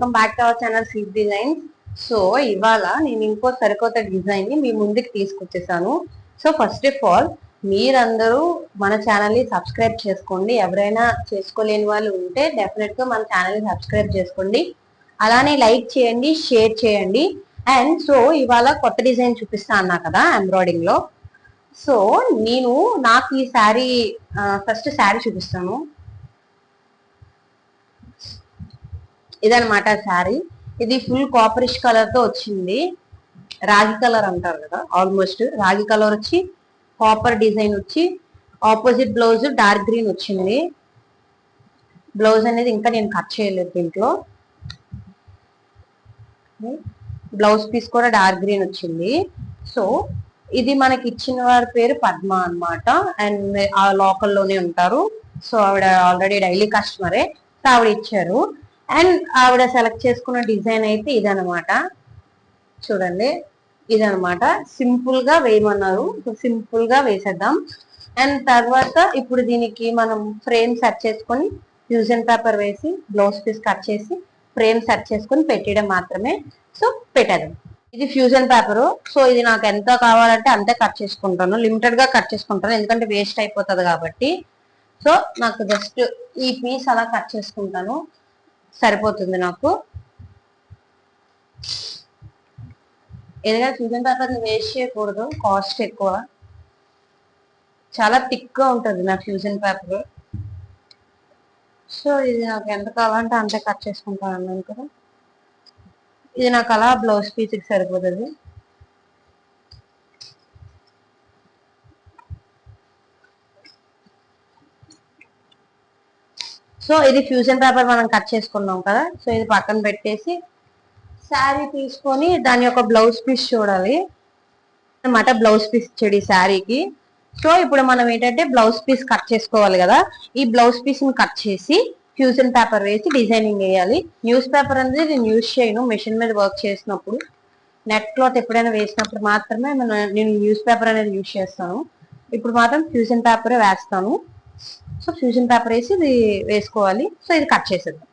Welcome back to our channel seat designs. So ఇవాళ నేను ఇంకో సరికొత్త డిజైన్ని మీ ముందుకు తీసుకొచ్చేసాను. సో ఫస్ట్ ఆఫ్ ఆల్ మీరందరూ మన ఛానల్ని సబ్స్క్రైబ్ చేసుకోండి. ఎవరైనా చేసుకోలేని వాళ్ళు ఉంటే డెఫినెట్గా మన ఛానల్ని సబ్స్క్రైబ్ చేసుకోండి. అలానే లైక్ చేయండి షేర్ చేయండి. అండ్ సో ఇవాళ కొత్త డిజైన్ చూపిస్తా అన్నా కదా ఎంబ్రాయిడింగ్లో. సో నేను నాకు ఈ శారీ ఫస్ట్ శారీ చూపిస్తాను. ఇదనమాట శారీ. ఇది ఫుల్ కాపరిష్ కలర్తో వచ్చింది. రాగి కలర్ అంటారు కదా ఆల్మోస్ట్ రాగి కలర్ వచ్చి కాపర్ డిజైన్ వచ్చి ఆపోజిట్ బ్లౌజ్ డార్క్ గ్రీన్ వచ్చింది. బ్లౌజ్ అనేది ఇంకా నేను కట్ చేయలేదు దీంట్లో. బ్లౌజ్ పీస్ కూడా డార్క్ గ్రీన్ వచ్చింది. సో ఇది మనకి ఇచ్చిన వారి పేరు పద్మ అన్నమాట. అండ్ ఆ లోకల్లోనే ఉంటారు. సో ఆవిడ ఆల్రెడీ డైలీ కస్టమరే సో ఆవిడ ఇచ్చారు. అండ్ ఆవిడ సెలెక్ట్ చేసుకున్న డిజైన్ అయితే ఇదనమాట చూడండి. ఇదనమాట సింపుల్గా వేయమన్నారు. సింపుల్గా వేసేద్దాం. అండ్ తర్వాత ఇప్పుడు దీనికి మనం ఫ్రేమ్ సెట్ చేసుకొని ఫ్యూజన్ పేపర్ వేసి బ్లౌజ్ పీస్ కట్ చేసి ఫ్రేమ్ సెట్ చేసుకొని పెట్టడం మాత్రమే. సో పెట్టేద్దాం. ఇది ఫ్యూజన్ పేపర్ సో ఇది నాకు ఎంత కావాలంటే అంతే కట్ చేసుకుంటాను. లిమిటెడ్గా కట్ చేసుకుంటాను. ఎందుకంటే వేస్ట్ అయిపోతుంది కాబట్టి. సో నాకు జస్ట్ ఈ పీస్ అలా కట్ చేసుకుంటాను. సరిపోతుంది నాకు. ఎందుకంటే ఫ్యూజన్ తర్వాత వేస్ట్ చేయకూడదు కాస్ట్ ఎక్కువ. చాలా థిక్గా ఉంటుంది నా ఫ్యూజన్ పేపర్. సో ఇది నాకు ఎంత కావాలంటే అంతే కట్ చేసుకుంటాను అన్నాను కదా. ఇది నాకు అలా బ్లౌజ్ పీస్కి సరిపోతుంది. సో ఇది ఫ్యూజన్ పేపర్ మనం కట్ చేసుకున్నాం కదా సో ఇది పక్కన పెట్టేసి శారీ తీసుకొని దాని యొక్క బ్లౌజ్ పీస్ చూడాలి. అనమాట బ్లౌజ్ పీస్ ఇచ్చాడు ఈ శారీకి. సో ఇప్పుడు మనం ఏంటంటే బ్లౌజ్ పీస్ కట్ చేసుకోవాలి కదా ఈ బ్లౌజ్ పీస్ని కట్ చేసి ఫ్యూజన్ పేపర్ వేసి డిజైనింగ్ వేయాలి. న్యూస్ పేపర్ అనేది నేను యూజ్ చేయను మిషన్ మీద వర్క్ చేసినప్పుడు. నెట్ క్లాత్ ఎప్పుడైనా వేసినప్పుడు మాత్రమే నేను న్యూస్ పేపర్ అనేది యూజ్ చేస్తాను. ఇప్పుడు మాత్రం ఫ్యూజన్ పేపర్ వేస్తాను. సో ఫ్యూజన్ పేపర్ వేసి ఇది వేసుకోవాలి. సో ఇది కట్ చేసేద్దాం.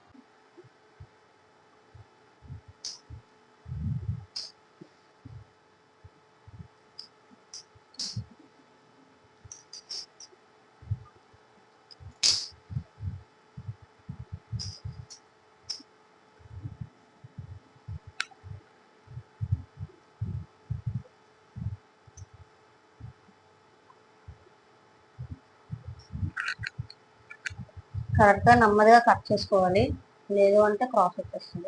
కరెక్ట్గా నెమ్మదిగా కట్ చేసుకోవాలి. లేదు అంటే క్రాస్ వచ్చేస్తుంది.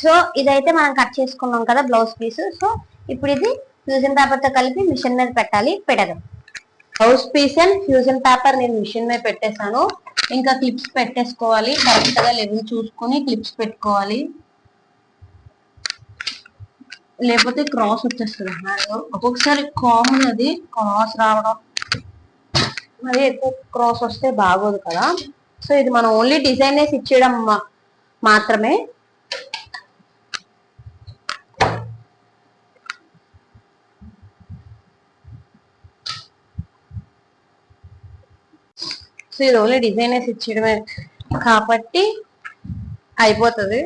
సో ఇదైతే మనం కట్ చేసుకున్నాం కదా బ్లౌజ్ పీస్. సో ఇప్పుడు ఇది ఫ్యూజన్ పేపర్తో కలిపి మిషన్ మీద పెట్టాలి పెడదాం blouse piece and fusion paper నేను మిషన్ మీద పెట్టేశాను. ఇంకా క్లిప్స్ పెట్టేసుకోవాలి కరెక్ట్గా లెవెల్ చూసుకొని క్లిప్స్ పెట్టుకోవాలి. లేకపోతే క్రాస్ వచ్చేస్తుంది. ఒక్కొక్కసారి కామన్ అది క్రాస్ రావడం. మరి ఎక్కువ క్రాస్ వస్తే బాగోదు కదా. సో ఇది మనం ఓన్లీ డిజైన్ వేసి ఇచ్చేయడం మాత్రమే. సో ఇది ఓన్లీ డిజైన్ వేసి ఇచ్చేయడమే కాబట్టి అయిపోతుంది.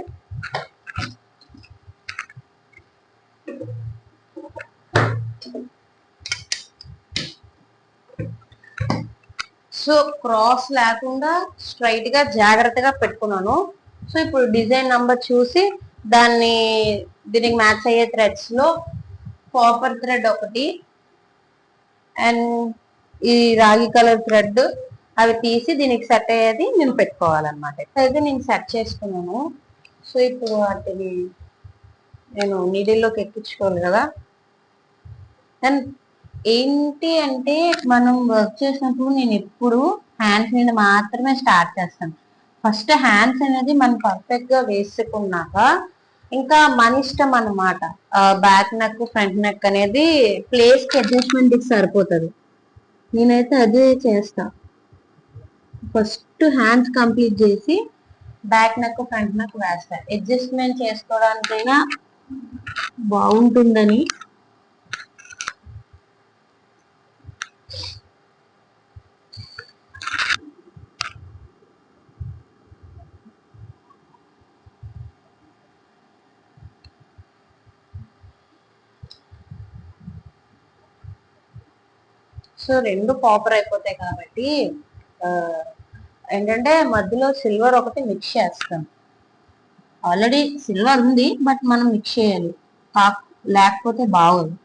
సో క్రాస్ లేకుండా స్ట్రైట్గా జాగ్రత్తగా పెట్టుకున్నాను. సో ఇప్పుడు డిజైన్ నంబర్ చూసి దాన్ని దీనికి మ్యాచ్ అయ్యే థ్రెడ్స్లో కాపర్ థ్రెడ్ ఒకటి అండ్ ఈ రాగి కలర్ థ్రెడ్ అవి తీసి దీనికి సెట్ అయ్యేది నేను పెట్టుకోవాలన్నమాట. అయితే నేను సెట్ చేసుకున్నాను. సో ఇప్పుడు వాటిని నేను నీడిల్లోకి ఎక్కించుకోవాలి కదా. అండ్ ఏంటి అంటే మనం వర్క్ చేసినప్పుడు నేను ఎప్పుడు హ్యాండ్స్ మీద మాత్రమే స్టార్ట్ చేస్తాను. ఫస్ట్ హ్యాండ్స్ అనేది మనం పర్ఫెక్ట్గా వేసుకున్నాక ఇంకా మన ఇష్టం అన్నమాట. బ్యాక్ నెక్ ఫ్రంట్ నెక్ అనేది ప్లేస్కి అడ్జస్ట్మెంట్ సరిపోతుంది. నేనైతే అదే చేస్తాను ఫస్ట్ హ్యాండ్స్ కంప్లీట్ చేసి బ్యాక్ నెక్ ఫ్రంట్ నెక్ వేస్తా అడ్జస్ట్మెంట్ చేసుకోవడానికైనా బాగుంటుందని. సో రెండు కాపర్ అయిపోతాయి కాబట్టి ఏంటంటే మధ్యలో సిల్వర్ ఒకటి మిక్స్ చేస్తాం. ఆల్రెడీ సిల్వర్ ఉంది బట్ మనం మిక్స్ చేయాలి. కా- లేకపోతే బాగోదు.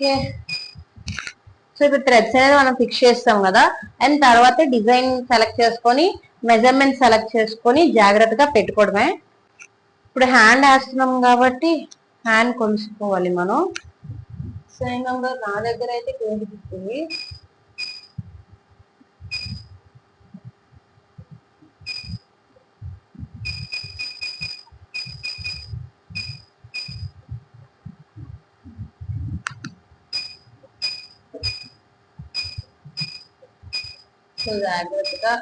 ఓకే. సో ఇప్పుడు థ్రెడ్స్ అనేది మనం ఫిక్స్ చేస్తాం కదా? అండ్ తర్వాత డిజైన్ సెలెక్ట్ చేసుకొని మెజర్మెంట్ సెలెక్ట్ చేసుకొని జాగ్రత్తగా పెట్టుకోవడమే. ఇప్పుడు హ్యాండ్ వేస్తున్నాం కాబట్టి హ్యాండ్ కొలుసుకోవాలి మనం. సేమంగా నా దగ్గర అయితే ట్వంటీ ఫిఫ్టీ సో జాగ్రత్తగా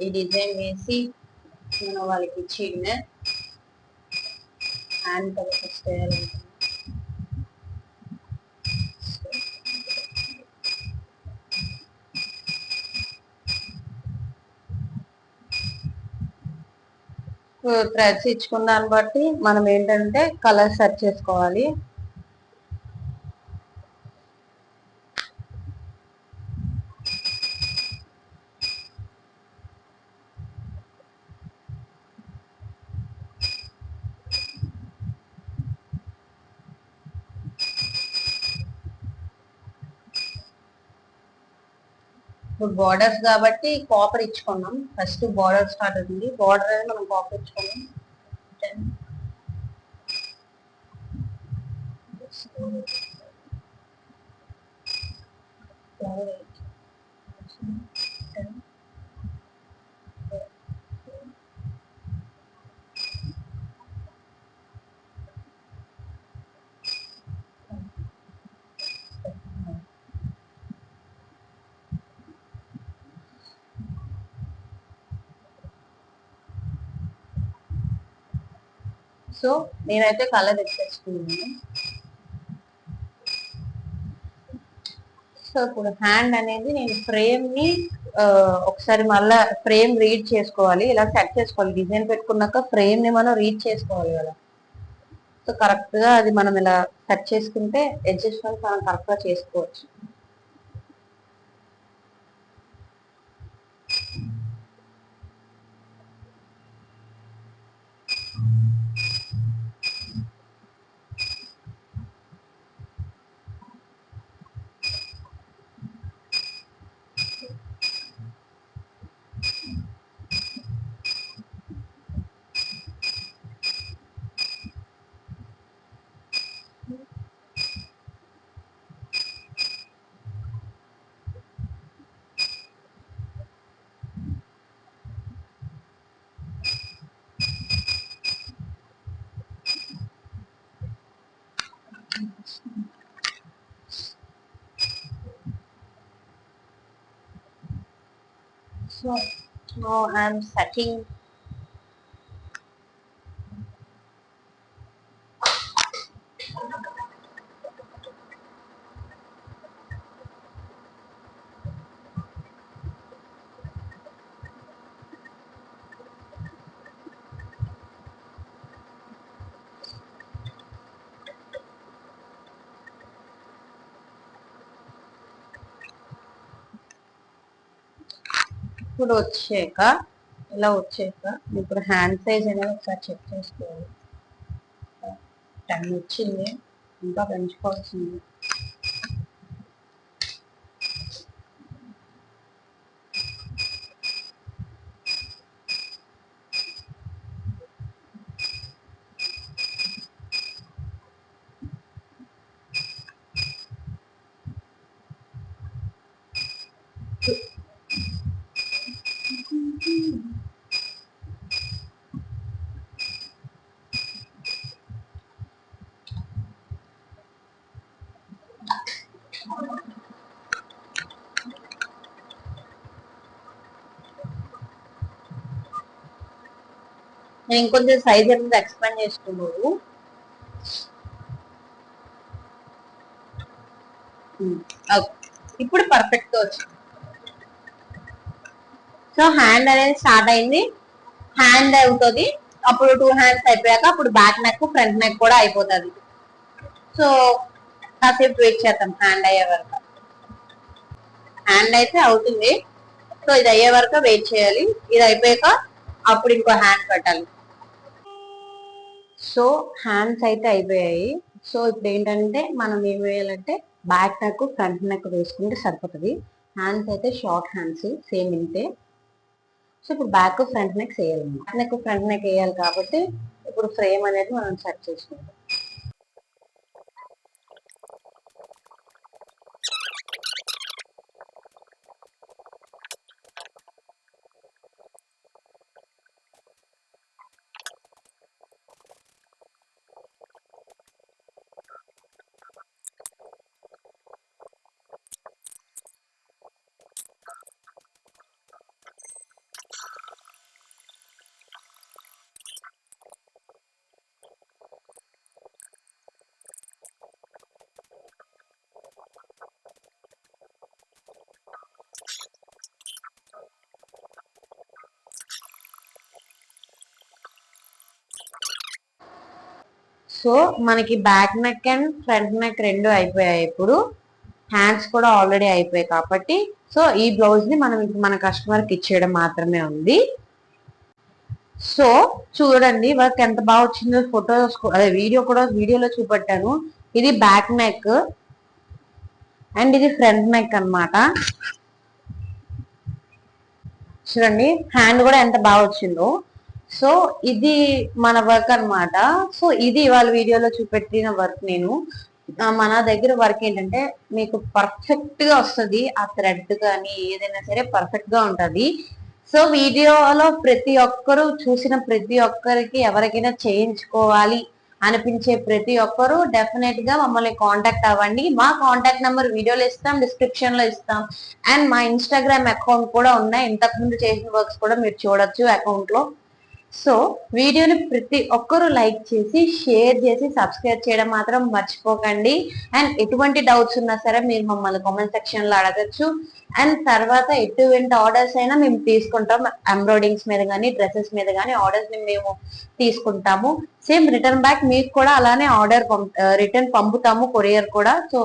ఈ డిజైన్ వేసి మనం వాళ్ళకి ఇచ్చేయడమే హ్యాండ్ కవర్ ఫస్ట్ వేయాలంటే థ్రెడ్స్ ఇచ్చుకున్న దాన్ని బట్టి మనం ఏంటంటే కలర్ సెర్చ్ చేసుకోవాలి. ఇప్పుడు బార్డర్స్ కాబట్టి కాపర్ ఇచ్చుకున్నాం. ఫస్ట్ బార్డర్ స్టార్ట్ అవుతుంది. బార్డర్ అనేది మనం కాపర్ ఇచ్చుకున్నాం. Then సో నేనైతే కలర్ తెచ్చేసుకున్నాను సో ఇప్పుడు హ్యాండ్ అనేది నేను ఫ్రేమ్ని ఒకసారి మళ్ళా ఫ్రేమ్ రీడ్ చేసుకోవాలి. ఇలా సెట్ చేసుకోవాలి. డిజైన్ పెట్టుకున్నాక ఫ్రేమ్ని మనం రీడ్ చేసుకోవాలి కదా. సో కరెక్ట్గా అది మనం ఇలా సెట్ చేసుకుంటే అడ్జస్ట్మెంట్ మనం కరెక్ట్గా చేసుకోవచ్చు. So now I'm setting ఇప్పుడు వచ్చాక ఇలా వచ్చాక ఇప్పుడు హ్యాండ్ సైజ్ అనేది ఒకసారి చెక్ చేసుకోవాలి. టెన్ వచ్చింది ఇంకా పెంచుకోవాల్సింది. నేను ఇంకొంచెం సైజ్ hmm, అనేది ఎక్స్పాండ్ చేసుకున్నాను ఇప్పుడు పర్ఫెక్ట్గా వచ్చింది సో హ్యాండ్ అనేది స్టార్ట్ అయింది. హ్యాండ్ అవుతుంది. అప్పుడు టూ హ్యాండ్స్ అయిపోయాక అప్పుడు బ్యాక్ నెక్ ఫ్రంట్ నెక్ కూడా అయిపోతుంది. సో కాసేపు వెయిట్ చేద్దాం. హ్యాండ్ అయ్యే వరకు. హ్యాండ్ అయితే అవుతుంది. సో ఇది అయ్యే వరకు వెయిట్ చేయాలి. ఇది అయిపోయాక అప్పుడు ఇంకో హ్యాండ్ పెట్టాలి. సో హ్యాండ్స్ అయితే అయిపోయాయి. సో ఇప్పుడు ఏంటంటే మనం ఏం వేయాలంటే బ్యాక్ నెక్ ఫ్రంట్ నెక్ వేసుకుంటే సరిపోతుంది. హ్యాండ్స్ అయితే షార్ట్ హ్యాండ్స్ సేమ్ ఇంతే. సో ఇప్పుడు బ్యాక్ ఫ్రంట్ నెక్ వేయాలి బ్యాక్ నెక్ ఫ్రంట్ నెక్ వేయాలి కాబట్టి ఇప్పుడు ఫ్రేమ్ అనేది మనం సెట్ చేసుకుంటాం సో మనకి back neck and front neck రెండు అయిపోయాయి ఇప్పుడు. హ్యాండ్స్ కూడా ఆల్రెడీ అయిపోయాయి కాబట్టి. సో ఈ బ్లౌజ్ని మనం మన కస్టమర్కి ఇచ్చేయడం మాత్రమే ఉంది. సో చూడండి వర్క్ ఎంత బాగా వచ్చిందో ఫొటోస్ అదే వీడియో కూడా వీడియోలో చూపెట్టాను. ఇది బ్యాక్ నెక్ అండ్ ఇది ఫ్రంట్ నెక్ అన్నమాట. చూడండి హ్యాండ్ కూడా ఎంత బాగా వచ్చిందో. సో ఇది మన వర్క్ అన్నమాట. సో ఇది ఇవాళ వీడియోలో చూపెట్టిన వర్క్ నేను. మన దగ్గర వర్క్ ఏంటంటే మీకు పర్ఫెక్ట్గా వస్తుంది. ఆ థ్రెడ్ కానీ ఏదైనా సరే పర్ఫెక్ట్గా ఉంటది. సో వీడియోలో ప్రతి ఒక్కరు చూసిన ప్రతి ఒక్కరికి ఎవరికైనా చేయించుకోవాలి అనిపించే ప్రతి ఒక్కరు డెఫినెట్గా మమ్మల్ని కాంటాక్ట్ అవ్వండి. మా కాంటాక్ట్ నెంబర్ వీడియోలో ఇస్తాం డిస్క్రిప్షన్లో ఇస్తాం. అండ్ మా ఇన్స్టాగ్రామ్ అకౌంట్ కూడా ఉన్నాయి. ఇంతకు ముందు చేసిన వర్క్స్ కూడా మీరు చూడొచ్చు అకౌంట్లో. సో వీడియోని ప్రతి ఒక్కరూ లైక్ చేసి షేర్ చేసి సబ్స్క్రైబ్ చేయడం మాత్రం మర్చిపోకండి. అండ్ ఎటువంటి డౌట్స్ ఉన్నా సరే మీరు మమ్మల్ని కామెంట్ సెక్షన్లో అడగచ్చు. అండ్ తర్వాత ఎటువంటి ఆర్డర్స్ అయినా మేము తీసుకుంటాం. ఎంబ్రాయిడింగ్స్ మీద కానీ డ్రెస్సెస్ మీద కానీ ఆర్డర్స్ మేము తీసుకుంటాము. సేమ్ రిటర్న్ బ్యాక్ మీకు కూడా అలానే ఆర్డర్ రిటర్న్ పంపుతాము కొరియర్ కూడా. సో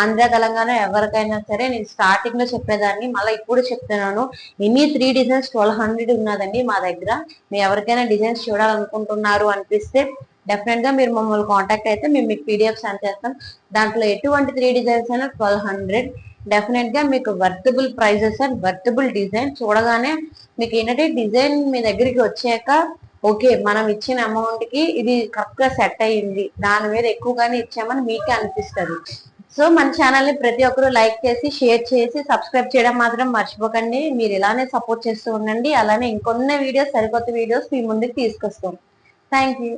ఆంధ్ర తెలంగాణ ఎవరికైనా సరే నేను స్టార్టింగ్లో చెప్పేదాన్ని మళ్ళీ ఇప్పుడు చెప్తున్నాను. ఎన్ని త్రీ డిజైన్స్ ట్వెల్వ్ హండ్రెడ్ ఉన్నదండి మా దగ్గర. మీరు ఎవరికైనా డిజైన్స్ చూడాలనుకుంటున్నారు అనిపిస్తే డెఫినెట్గా మీరు మమ్మల్ని కాంటాక్ట్ అయితే మేము మీకు పీడిఎఫ్ సెండ్ చేస్తాం. దాంట్లో ఎటువంటి త్రీ డిజైన్స్ అయినా ట్వెల్వ్ హండ్రెడ్ డెఫినెట్గా మీకు worthable prizes and worthable design చూడగానే మీకు ఏంటంటే డిజైన్ మీ దగ్గరికి వచ్చాక ఓకే మనం ఇచ్చిన అమౌంట్కి ఇది కరెక్ట్గా సెట్ అయ్యింది. దాని మీద ఎక్కువగానే ఇచ్చామని మీకే అనిపిస్తుంది. సో మన ఛానల్ని ప్రతి ఒక్కరు లైక్ చేసి షేర్ చేసి సబ్స్క్రైబ్ చేయడం మాత్రం మర్చిపోకండి. మీరు ఇలానే సపోర్ట్ చేస్తూ ఉండండి. అలానే ఇంకొన్ని వీడియోస్ సరికొత్త వీడియోస్ మీ ముందుకు తీసుకొస్తాం. Thank you